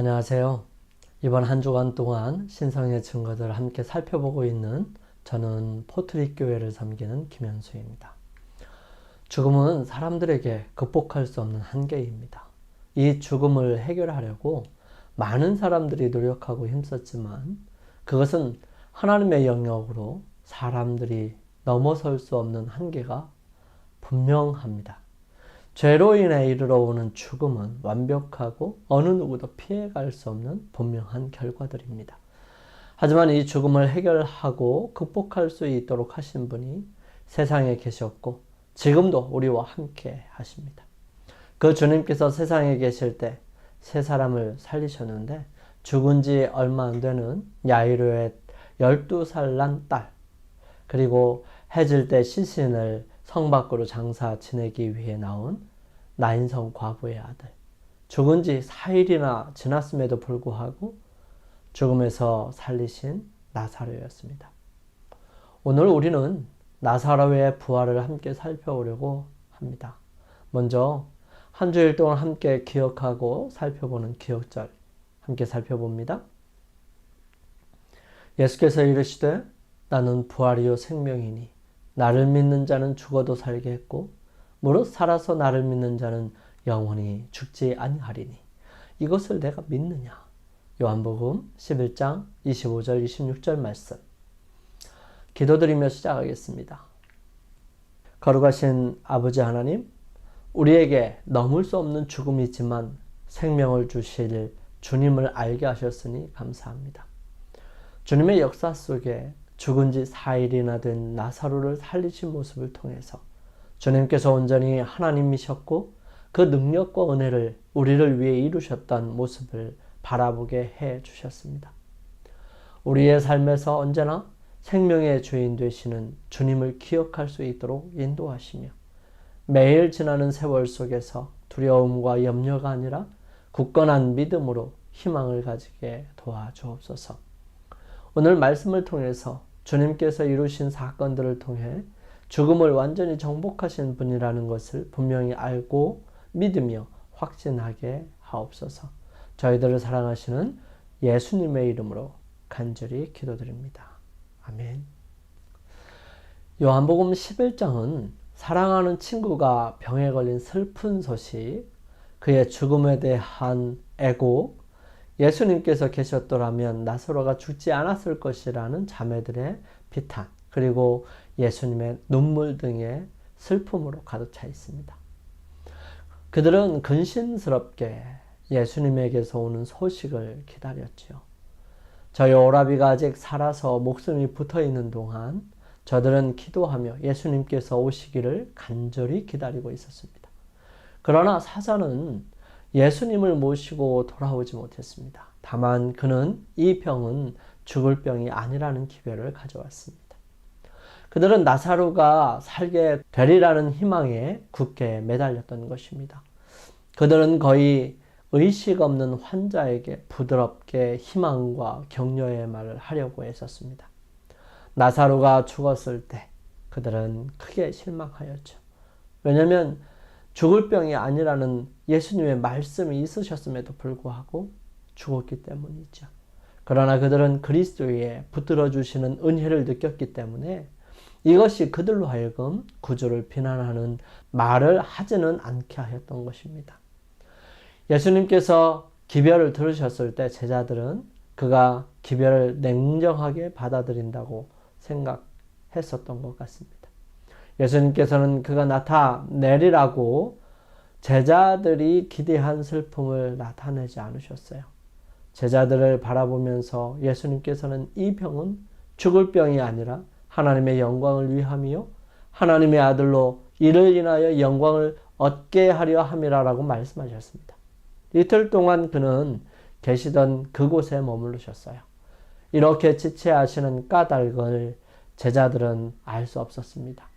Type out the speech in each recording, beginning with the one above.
안녕하세요. 이번 한 주간 동안 신성의 증거들을 함께 살펴보고 있는 저는 포트리 교회를 섬기는 김현수입니다. 죽음은 사람들에게 극복할 수 없는 한계입니다. 이 죽음을 해결하려고 많은 사람들이 노력하고 힘썼지만 그것은 하나님의 영역으로 사람들이 넘어설 수 없는 한계가 분명합니다. 죄로 인해 이르러 오는 죽음은 완벽하고 어느 누구도 피해갈 수 없는 분명한 결과들입니다. 하지만 이 죽음을 해결하고 극복할 수 있도록 하신 분이 세상에 계셨고 지금도 우리와 함께 하십니다. 그 주님께서 세상에 계실 때 세 사람을 살리셨는데 죽은 지 얼마 안 되는 야이로의 12살 난 딸, 그리고 해질 때 시신을 성 밖으로 장사 지내기 위해 나온 나인성 과부의 아들. 죽은 지 4일이나 지났음에도 불구하고 죽음에서 살리신 나사로였습니다. 오늘 우리는 나사로의 부활을 함께 살펴보려고 합니다. 먼저 한 주일 동안 함께 기억하고 살펴보는 기억절 함께 살펴봅니다. 예수께서 이르시되 나는 부활이요 생명이니 나를 믿는 자는 죽어도 살게 했고 무릇 살아서 나를 믿는 자는 영원히 죽지 아니하리니 이것을 내가 믿느냐 요한복음 11장 25절 26절 말씀 기도드리며 시작하겠습니다. 거룩하신 아버지 하나님 우리에게 넘을 수 없는 죽음이 있지만 생명을 주실 주님을 알게 하셨으니 감사합니다. 주님의 역사 속에 죽은 지 4일이나 된 나사로를 살리신 모습을 통해서 주님께서 온전히 하나님이셨고 그 능력과 은혜를 우리를 위해 이루셨던 모습을 바라보게 해 주셨습니다. 우리의 삶에서 언제나 생명의 주인 되시는 주님을 기억할 수 있도록 인도하시며 매일 지나는 세월 속에서 두려움과 염려가 아니라 굳건한 믿음으로 희망을 가지게 도와주옵소서. 오늘 말씀을 통해서 주님께서 이루신 사건들을 통해 죽음을 완전히 정복하신 분이라는 것을 분명히 알고 믿으며 확신하게 하옵소서. 저희들을 사랑하시는 예수님의 이름으로 간절히 기도드립니다. 아멘. 요한복음 11장은 사랑하는 친구가 병에 걸린 슬픈 소식, 그의 죽음에 대한 애곡, 예수님께서 계셨더라면 나사로가 죽지 않았을 것이라는 자매들의 비탄, 그리고 예수님의 눈물 등의 슬픔으로 가득 차 있습니다. 그들은 근신스럽게 예수님에게서 오는 소식을 기다렸지요. 저희 오라비가 아직 살아서 목숨이 붙어 있는 동안 저들은 기도하며 예수님께서 오시기를 간절히 기다리고 있었습니다. 그러나 사자는 예수님을 모시고 돌아오지 못했습니다. 다만 그는 이 병은 죽을 병이 아니라는 기별을 가져왔습니다. 그들은 나사로가 살게 되리라는 희망에 굳게 매달렸던 것입니다. 그들은 거의 의식 없는 환자에게 부드럽게 희망과 격려의 말을 하려고 했었습니다. 나사로가 죽었을 때 그들은 크게 실망하였죠. 왜냐하면 죽을 병이 아니라는 예수님의 말씀이 있으셨음에도 불구하고 죽었기 때문이죠. 그러나 그들은 그리스도에 붙들어 주시는 은혜를 느꼈기 때문에 이것이 그들로 하여금 구주를 비난하는 말을 하지는 않게 하였던 것입니다. 예수님께서 기별을 들으셨을 때 제자들은 그가 기별을 냉정하게 받아들인다고 생각했었던 것 같습니다. 예수님께서는 그가 나타내리라고 제자들이 기대한 슬픔을 나타내지 않으셨어요. 제자들을 바라보면서 예수님께서는 이 병은 죽을 병이 아니라 하나님의 영광을 위함이요 하나님의 아들로 이를 인하여 영광을 얻게 하려 함이라라고 말씀하셨습니다. 이틀 동안 그는 계시던 그곳에 머무르셨어요. 이렇게 지체하시는 까닭을 제자들은 알 수 없었습니다.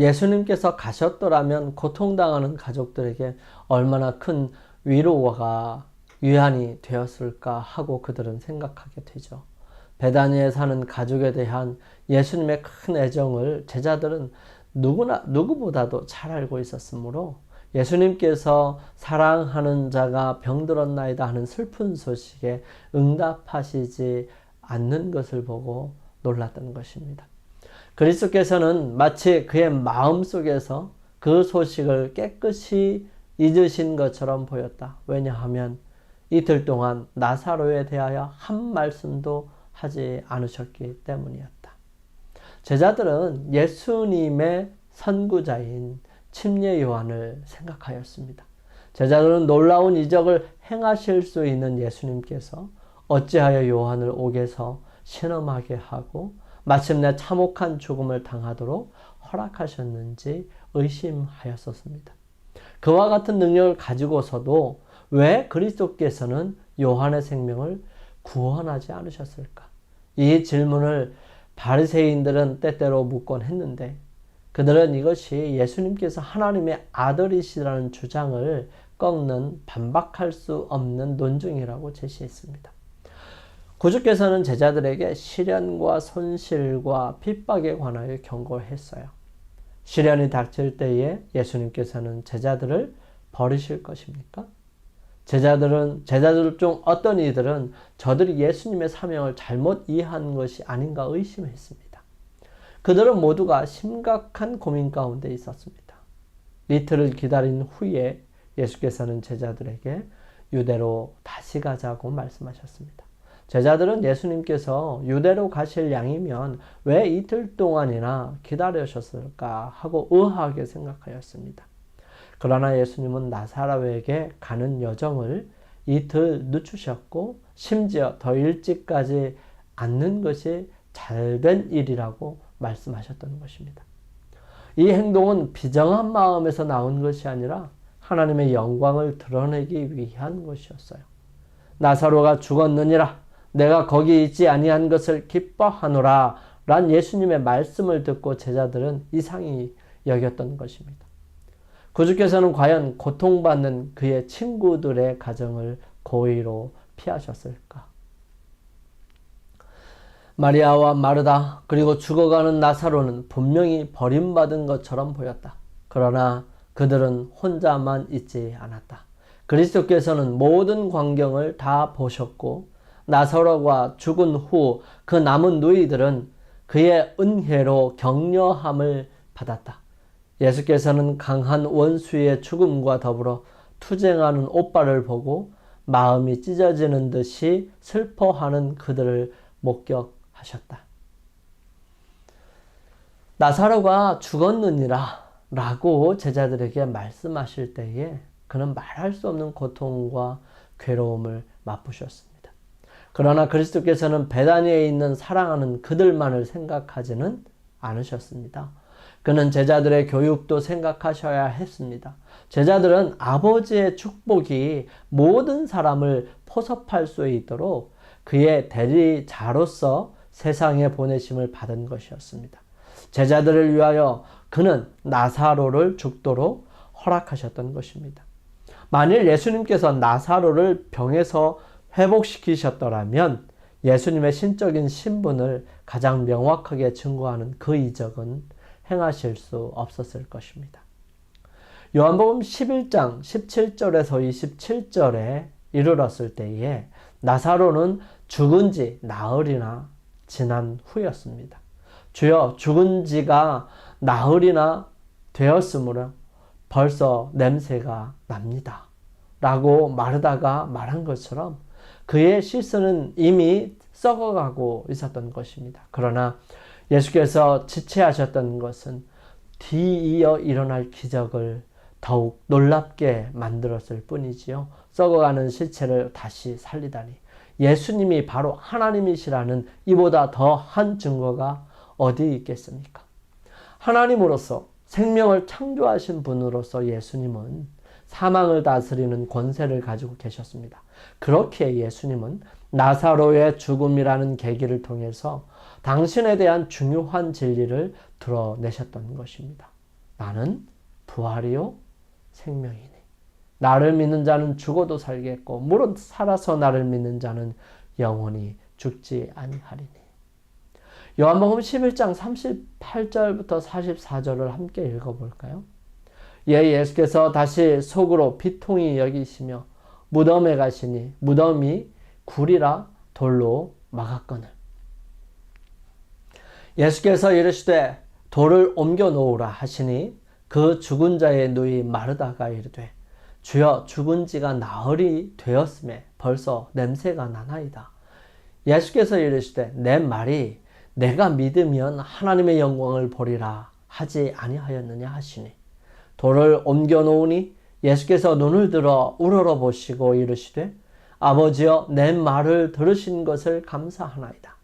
예수님께서 가셨더라면 고통당하는 가족들에게 얼마나 큰 위로가 위안이 되었을까 하고 그들은 생각하게 되죠. 베다니에 사는 가족에 대한 예수님의 큰 애정을 제자들은 누구나 누구보다도 잘 알고 있었으므로 예수님께서 사랑하는 자가 병들었나이다 하는 슬픈 소식에 응답하시지 않는 것을 보고 놀랐던 것입니다. 그리스도께서는 마치 그의 마음 속에서 그 소식을 깨끗이 잊으신 것처럼 보였다. 왜냐하면 이틀 동안 나사로에 대하여 한 말씀도 하지 않으셨기 때문이었다. 제자들은 예수님의 선구자인 침례 요한을 생각하였습니다. 제자들은 놀라운 이적을 행하실 수 있는 예수님께서 어찌하여 요한을 옥에서 신음하게 하고 마침내 참혹한 죽음을 당하도록 허락하셨는지 의심하였었습니다. 그와 같은 능력을 가지고서도 왜 그리스도께서는 요한의 생명을 구원하지 않으셨을까? 이 질문을 바리새인들은 때때로 묻곤 했는데 그들은 이것이 예수님께서 하나님의 아들이시라는 주장을 꺾는 반박할 수 없는 논증이라고 제시했습니다. 구주께서는 제자들에게 시련과 손실과 핍박에 관하여 경고를 했어요. 시련이 닥칠 때에 예수님께서는 제자들을 버리실 것입니까? 제자들은 제자들 중 어떤 이들은 저들이 예수님의 사명을 잘못 이해한 것이 아닌가 의심했습니다. 그들은 모두가 심각한 고민 가운데 있었습니다. 이틀을 기다린 후에 예수께서는 제자들에게 유대로 다시 가자고 말씀하셨습니다. 제자들은 예수님께서 유대로 가실 양이면 왜 이틀 동안이나 기다리셨을까 하고 의아하게 생각하였습니다. 그러나 예수님은 나사로에게 가는 여정을 이틀 늦추셨고 심지어 더 일찍까지 않는 것이 잘된 일이라고 말씀하셨던 것입니다. 이 행동은 비정한 마음에서 나온 것이 아니라 하나님의 영광을 드러내기 위한 것이었어요. 나사로가 죽었느니라 내가 거기 있지 아니한 것을 기뻐하노라 란 예수님의 말씀을 듣고 제자들은 이상히 여겼던 것입니다. 구주께서는 과연 고통받는 그의 친구들의 가정을 고의로 피하셨을까? 마리아와 마르다 그리고 죽어가는 나사로는 분명히 버림받은 것처럼 보였다. 그러나 그들은 혼자만 있지 않았다. 그리스도께서는 모든 광경을 다 보셨고 나사로가 죽은 후 그 남은 누이들은 그의 은혜로 격려함을 받았다. 예수께서는 강한 원수의 죽음과 더불어 투쟁하는 오빠를 보고 마음이 찢어지는 듯이 슬퍼하는 그들을 목격하셨다. 나사로가 죽었느니라 라고 제자들에게 말씀하실 때에 그는 말할 수 없는 고통과 괴로움을 맛보셨습니다. 그러나 그리스도께서는 베다니에 있는 사랑하는 그들만을 생각하지는 않으셨습니다. 그는 제자들의 교육도 생각하셔야 했습니다. 제자들은 아버지의 축복이 모든 사람을 포섭할 수 있도록 그의 대리자로서 세상에 보내심을 받은 것이었습니다. 제자들을 위하여 그는 나사로를 죽도록 허락하셨던 것입니다. 만일 예수님께서 나사로를 병에서 회복시키셨더라면 예수님의 신적인 신분을 가장 명확하게 증거하는 그 이적은 행하실 수 없었을 것입니다. 요한복음 11장 17절에서 27절에 이르렀을 때에 나사로는 죽은 지 나흘이나 지난 후였습니다. 주여 죽은 지가 나흘이나 되었으므로 벌써 냄새가 납니다. 라고 마르다가 말한 것처럼 그의 실수는 이미 썩어가고 있었던 것입니다. 그러나 예수께서 지체하셨던 것은 뒤이어 일어날 기적을 더욱 놀랍게 만들었을 뿐이지요. 썩어가는 시체를 다시 살리다니. 예수님이 바로 하나님이시라는 이보다 더 한 증거가 어디 있겠습니까? 하나님으로서 생명을 창조하신 분으로서 예수님은 사망을 다스리는 권세를 가지고 계셨습니다. 그렇게 예수님은 나사로의 죽음이라는 계기를 통해서 당신에 대한 중요한 진리를 드러내셨던 것입니다. 나는 부활이요 생명이니. 나를 믿는 자는 죽어도 살겠고 무릇 살아서 나를 믿는 자는 영원히 죽지 아니하리니. 요한복음 11장 38절부터 44절을 함께 읽어볼까요? 예 예수께서 다시 속으로 비통히 여기시며 무덤에 가시니 무덤이 굴이라 돌로 막았거늘 예수께서 이르시되 돌을 옮겨 놓으라 하시니 그 죽은 자의 누이 마르다가 이르되 주여 죽은 지가 나흘이 되었음에 벌써 냄새가 나나이다. 예수께서 이르시되 내 말이 내가 믿으면 하나님의 영광을 보리라 하지 아니하였느냐 하시니 돌을 옮겨 놓으니 예수께서 눈을 들어 우러러 보시고 이르시되 아버지여 내 말을 들으신 것을 감사하나이다.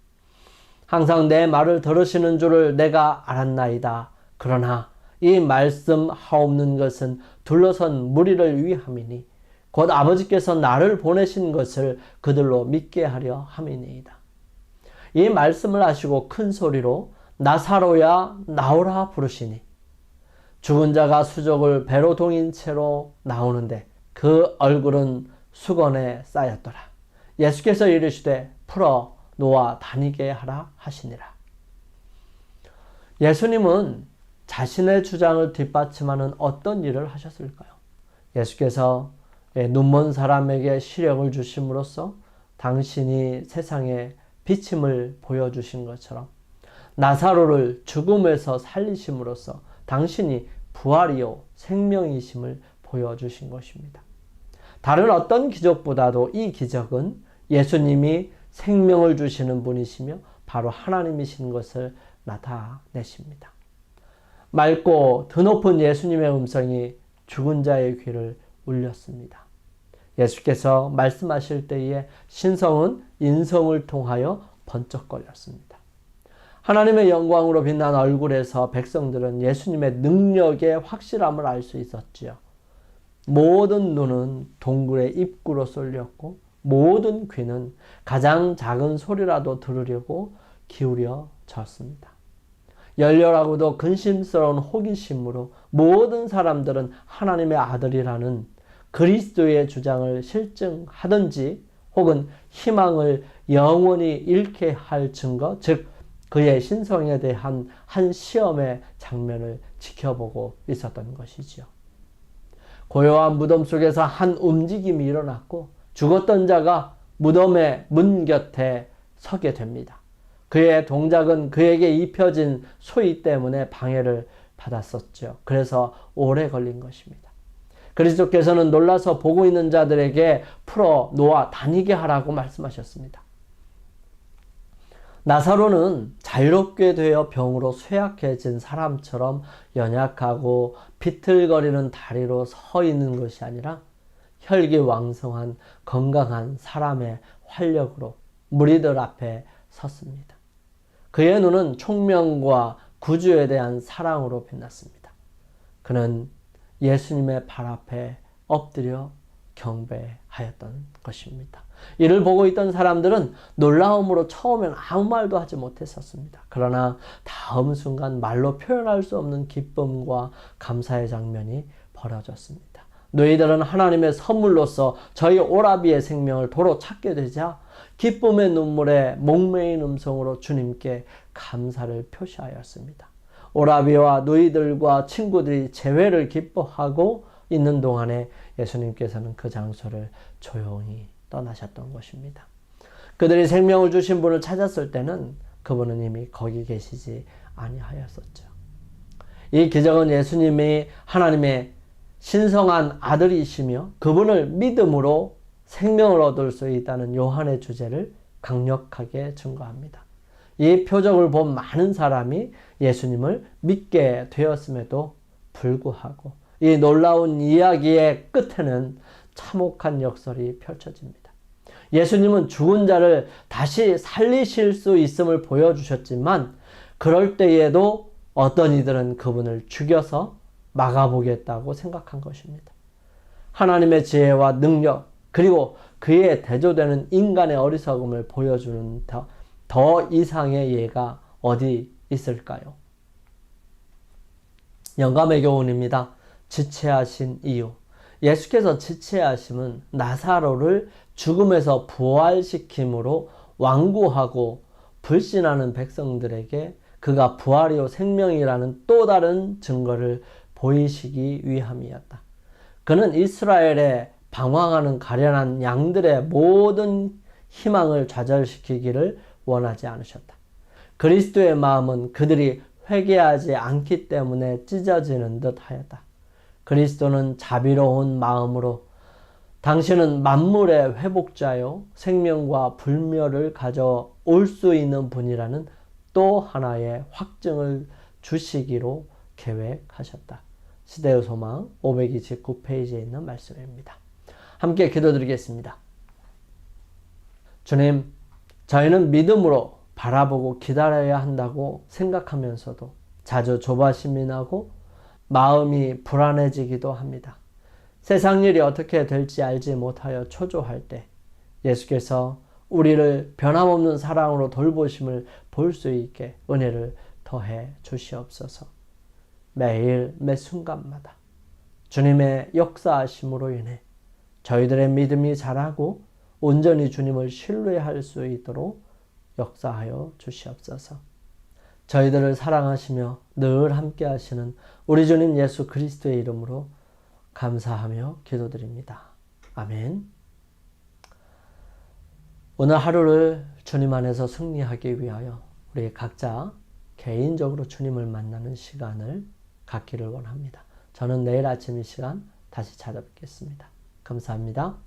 항상 내 말을 들으시는 줄을 내가 알았나이다. 그러나 이 말씀 하옵는 것은 둘러선 무리를 위함이니 곧 아버지께서 나를 보내신 것을 그들로 믿게 하려 함이니이다. 이 말씀을 하시고 큰 소리로 나사로야 나오라 부르시니 죽은 자가 수족을 배로 동인 채로 나오는데 그 얼굴은 수건에 쌓였더라. 예수께서 이르시되 풀어 놓아 다니게 하라 하시니라. 예수님은 자신의 주장을 뒷받침하는 어떤 일을 하셨을까요? 예수께서 눈먼 사람에게 시력을 주심으로써 당신이 세상에 비침을 보여주신 것처럼 나사로를 죽음에서 살리심으로써 당신이 부활이요 생명이심을 보여주신 것입니다. 다른 어떤 기적보다도 이 기적은 예수님이 생명을 주시는 분이시며 바로 하나님이신 것을 나타내십니다. 맑고 드높은 예수님의 음성이 죽은 자의 귀를 울렸습니다. 예수께서 말씀하실 때에 신성은 인성을 통하여 번쩍거렸습니다. 하나님의 영광으로 빛난 얼굴에서 백성들은 예수님의 능력의 확실함을 알 수 있었지요. 모든 눈은 동굴의 입구로 쏠렸고 모든 귀는 가장 작은 소리라도 들으려고 기울여졌습니다. 열렬하고도 근심스러운 호기심으로 모든 사람들은 하나님의 아들이라는 그리스도의 주장을 실증하든지 혹은 희망을 영원히 잃게 할 증거, 즉 그의 신성에 대한 한 시험의 장면을 지켜보고 있었던 것이지요. 고요한 무덤 속에서 한 움직임이 일어났고 죽었던 자가 무덤의 문 곁에 서게 됩니다. 그의 동작은 그에게 입혀진 소위 때문에 방해를 받았었죠. 그래서 오래 걸린 것입니다. 그리스도께서는 놀라서 보고 있는 자들에게 풀어 놓아 다니게 하라고 말씀하셨습니다. 나사로는 자유롭게 되어 병으로 쇠약해진 사람처럼 연약하고 비틀거리는 다리로 서 있는 것이 아니라 혈기 왕성한 건강한 사람의 활력으로 무리들 앞에 섰습니다. 그의 눈은 총명과 구주에 대한 사랑으로 빛났습니다. 그는 예수님의 발 앞에 엎드려 경배하였던 것입니다. 이를 보고 있던 사람들은 놀라움으로 처음엔 아무 말도 하지 못했었습니다. 그러나 다음 순간 말로 표현할 수 없는 기쁨과 감사의 장면이 벌어졌습니다. 너희들은 하나님의 선물로서 저희 오라비의 생명을 도로 찾게 되자 기쁨의 눈물에 목매인 음성으로 주님께 감사를 표시하였습니다. 오라비와 너희들과 친구들이 재회를 기뻐하고 있는 동안에 예수님께서는 그 장소를 조용히 떠나셨던 것입니다. 그들이 생명을 주신 분을 찾았을 때는 그분은 이미 거기 계시지 아니하였었죠. 이 기적은 예수님이 하나님의 신성한 아들이시며 그분을 믿음으로 생명을 얻을 수 있다는 요한의 주제를 강력하게 증거합니다. 이 표적을 본 많은 사람이 예수님을 믿게 되었음에도 불구하고 이 놀라운 이야기의 끝에는 참혹한 역설이 펼쳐집니다. 예수님은 죽은 자를 다시 살리실 수 있음을 보여주셨지만 그럴 때에도 어떤 이들은 그분을 죽여서 막아보겠다고 생각한 것입니다. 하나님의 지혜와 능력, 그리고 그에 대조되는 인간의 어리석음을 보여주는 더, 더 이상의 예가 어디 있을까요? 영감의 교훈입니다. 지체하신 이유. 예수께서 지체하심은 나사로를 죽음에서 부활시킴으로 완고하고 불신하는 백성들에게 그가 부활이요 생명이라는 또 다른 증거를 보이시기 위함이었다. 그는 이스라엘의 방황하는 가련한 양들의 모든 희망을 좌절시키기를 원하지 않으셨다. 그리스도의 마음은 그들이 회개하지 않기 때문에 찢어지는 듯 하였다. 그리스도는 자비로운 마음으로 당신은 만물의 회복자요 생명과 불멸을 가져올 수 있는 분이라는 또 하나의 확증을 주시기로 계획하셨다. 시대의 소망 529페이지에 있는 말씀입니다. 함께 기도드리겠습니다. 주님, 저희는 믿음으로 바라보고 기다려야 한다고 생각하면서도 자주 조바심이 나고 마음이 불안해지기도 합니다. 세상 일이 어떻게 될지 알지 못하여 초조할 때 예수께서 우리를 변함없는 사랑으로 돌보심을 볼 수 있게 은혜를 더해 주시옵소서. 매일 매 순간마다 주님의 역사하심으로 인해 저희들의 믿음이 자라고 온전히 주님을 신뢰할 수 있도록 역사하여 주시옵소서. 저희들을 사랑하시며 늘 함께 하시는 우리 주님 예수 그리스도의 이름으로 감사하며 기도드립니다. 아멘. 오늘 하루를 주님 안에서 승리하기 위하여 우리 각자 개인적으로 주님을 만나는 시간을 갖기를 원합니다. 저는 내일 아침 이 시간 다시 찾아뵙겠습니다. 감사합니다.